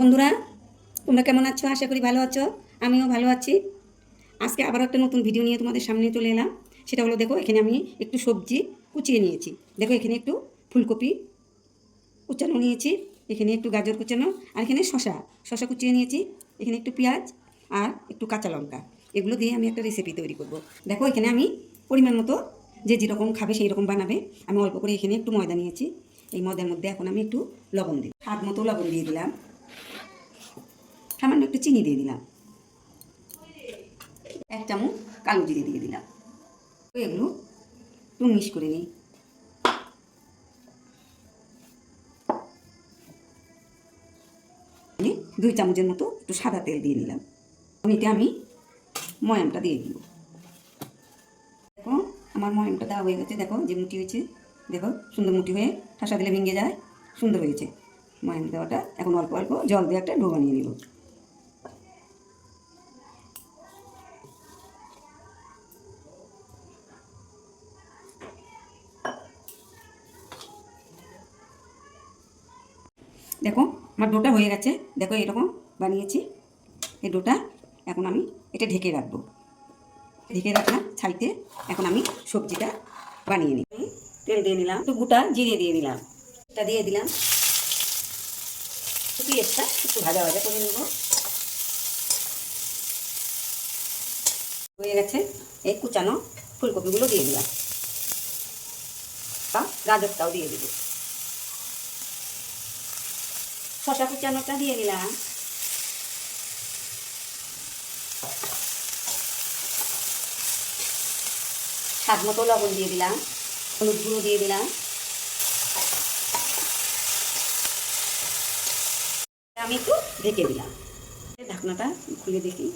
বন্ধুরা, তোমরা কেমন আছো? আশা করি ভালো আছো। আমিও ভালো আছি। আজকে আবার একটা নতুন ভিডিও নিয়ে তোমাদের সামনে চলে এলাম। সেটা হলো, দেখো, এখানে আমি একটু সবজি কুচিয়ে নিয়েছি। দেখো, এখানে একটু ফুলকপি কুচানো নিয়েছি, এখানে একটু গাজর কুচানো, আর এখানে শশা শশা কুচিয়ে নিয়েছি, এখানে একটু পেঁয়াজ আর একটু কাঁচা লঙ্কা। এগুলো দিয়ে আমি একটা রেসিপি তৈরি করব। দেখো, এখানে আমি পরিমাণ মতো যে যেরকম খাবে সেই রকম বানাবে। আমি অল্প করে এখানে একটু ময়দা নিয়েছি। এই ময়দার মধ্যে এখন আমি একটু লবণ দিই। হাত মতো লবণ দিয়ে দিলাম। সামান্য একটু চিনি দিয়ে দিলাম। এক চামচ কালো জিরে দিয়ে দিলাম। এগুলো একটু মিক্স করে নিই। দুই চামচের মতো একটু সাদা তেল দিয়ে নিলাম এটা আমি ময়ামটা দিয়ে দিব। দেখো, আমার ময়ামটা দেওয়া হয়ে গেছে। দেখো, যে মুটি হয়েছে। দেখো, সুন্দর মুটি হয়ে ঠাসা দিলে ভেঙে যায়। সুন্দর হয়েছে। ময়াম দেওয়াটা এখন অল্প অল্প জল দিয়ে একটা ডো বানিয়ে নিব। দেখো, আমার ডোটা হয়ে গেছে। দেখো, এরকম বানিয়েছি। এই ডোটা এখন আমি এটা ঢেকে রাখব। ঢেকে রাখলাম ছাইতে। এখন আমি সবজিটা বানিয়ে নিই। তেল দিয়ে নিলাম। একটু গোটা জিরে দিয়ে দিলাম এটা দিয়ে দিলাম। পেঁয়াজটা একটু ভাজা ভাজা করে নেব। হয়ে গেছে। এই কুচানো ফুলকপিগুলো দিয়ে দিলাম। গাজরটাও দিয়ে দিব। শশা কুচানোটা দিয়ে দিলাম। স্বাদ মতো লবণ দিয়ে দিলাম, হলুদ গুঁড়ো দিয়ে দিলাম। আমি একটু ঢেকে দিলাম। ঢাকনাটা খুলে দেখি।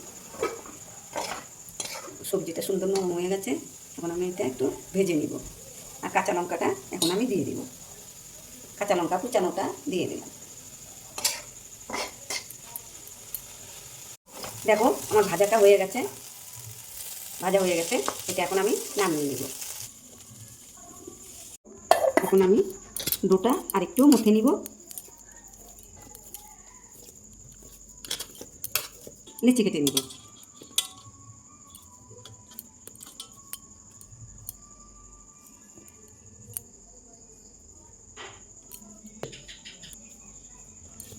সবজিটা সুন্দর নরম হয়ে গেছে। এখন আমি এটা একটু ভেজে নিব। আর কাঁচা লঙ্কাটা এখন আমি দিয়ে দিব। কাঁচা লঙ্কা কুচানোটা দিয়ে দিলাম। দেখো, আমার ভাজাটা হয়ে গেছে। ভাজা হয়ে গেছে। এটা এখন আমি নামিয়ে নিব। এখন আমি ডোটা আরেকটু মুখে নিব। লেচি কেটে নিব।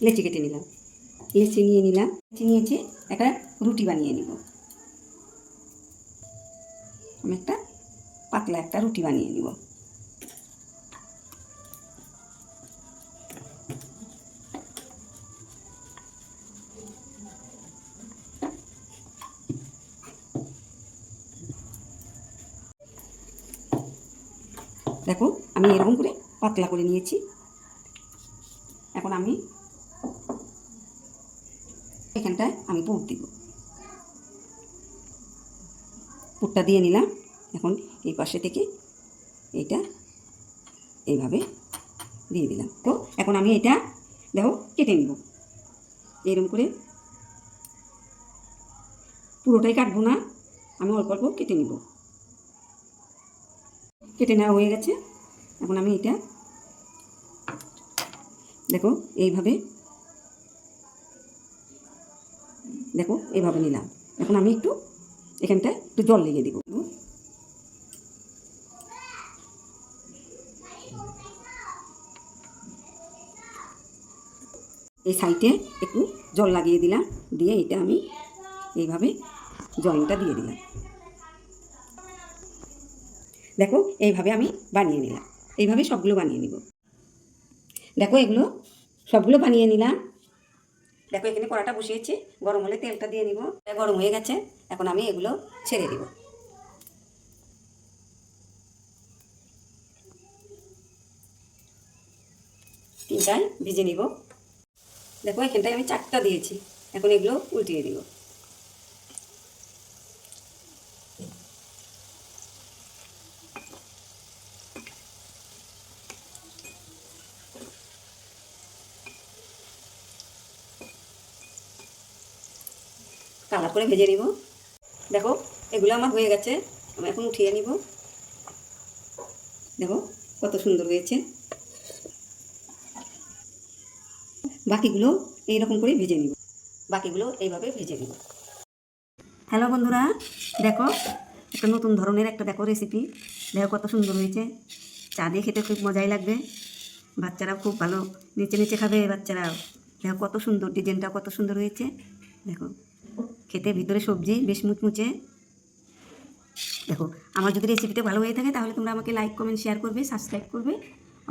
লেচি কেটে নিলাম। লেচি নিয়ে নিলাম। লেচি নিয়েছি একটা রুটি বানিয়ে নিব। আমি একটা পাতলা একটা রুটি বানিয়ে নিব। দেখো, আমি এরকম করে পাতলা করে নিয়েছি। এখন আমি এখানটায় আমি পুর দিব। পুরটা দিয়ে নিলাম। এখন এই পাশে থেকে এইটা এইভাবে দিয়ে দিলাম। তো এখন আমি এটা দেখো কেটে নিব। এরকম করে পুরোটাই কাটবো না, আমি অল্প অল্প কেটে নিব। কেটে নেওয়া হয়ে গেছে। এখন আমি এটা দেখো এইভাবে দেখো এইভাবে নিলাম। এখন আমি একটু এখানটায় একটু জল লেগে দিব। এই সাইডে একটু জল লাগিয়ে দিলাম, দিয়ে এটা আমি এইভাবে জলটা দিয়ে দিলাম। দেখো, এইভাবে আমি বানিয়ে নিলাম। এইভাবে সবগুলো বানিয়ে নিব। দেখো, এগুলো সবগুলো বানিয়ে নিলাম। দেখো, এখানে কড়াটা বসিয়েছি। গরম হলে তেলটা দিয়ে নিব। গরম হয়ে গেছে। এখন আমি এগুলো ছেড়ে দিব। তিনটায় ভিজে নিব। দেখো, এখানটায় আমি চারটা দিয়েছি। এখন এগুলো উল্টিয়ে দিব। কালার করে ভেজে নিব। দেখো, এগুলো আমার হয়ে গেছে, আমি এখন উঠিয়ে নিব। দেখো, কত সুন্দর হয়েছে। বাকিগুলো এইরকম করে ভেজে নিব। বাকিগুলো এইভাবে ভেজে নিব। হ্যালো বন্ধুরা, দেখো, একটা নতুন ধরনের একটা দেখো রেসিপি দেখো কত সুন্দর হয়েছে। চা দিয়ে খেতে খুব মজাই লাগবে। বাচ্চারাও খুব ভালো। নিচে নিচে খাবে বাচ্চারাও। দেখো কত সুন্দর ডিজাইনটা কত সুন্দর হয়েছে। দেখো। খেতে ভিতরে সবজি বেশ মুচমুচে। দেখো, আমার যদি রেসিপিটা ভালো হয়ে থাকে, তাহলে তোমরা আমাকে লাইক কমেন্ট শেয়ার করবে সাবস্ক্রাইব করবে।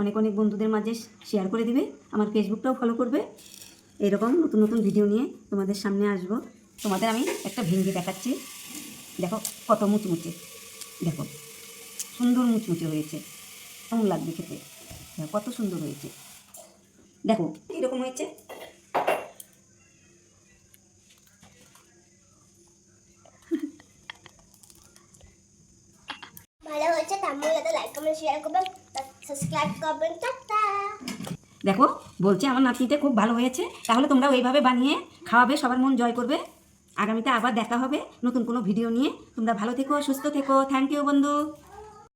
অনেক অনেক বন্ধুদের মাঝে শেয়ার করে দিবে, আমার ফেসবুকটাও ফলো করবে। এরকম নতুন নতুন ভিডিও নিয়ে তোমাদের সামনে আসব। তোমাদের আমি একটা ভেঙে দেখাচ্ছি। দেখো, কত মুচমুচে। দেখো, সুন্দর মুচমুচে হয়েছে। কেমন লাগবে খেতে? কত সুন্দর হয়েছে। দেখো কীরকম হয়েছে ভালো হয়েছে তার সাথে দেখো, বলছে আমার নাতনিতে খুব ভালো হয়েছে। তাহলে তোমরা ওইভাবে বানিয়ে খাওয়াবে, সবার মন জয় করবে। আগামীতে আবার দেখা হবে নতুন কোনো ভিডিও নিয়ে। তোমরা ভালো থেকো, সুস্থ থেকো। থ্যাংক ইউ বন্ধু।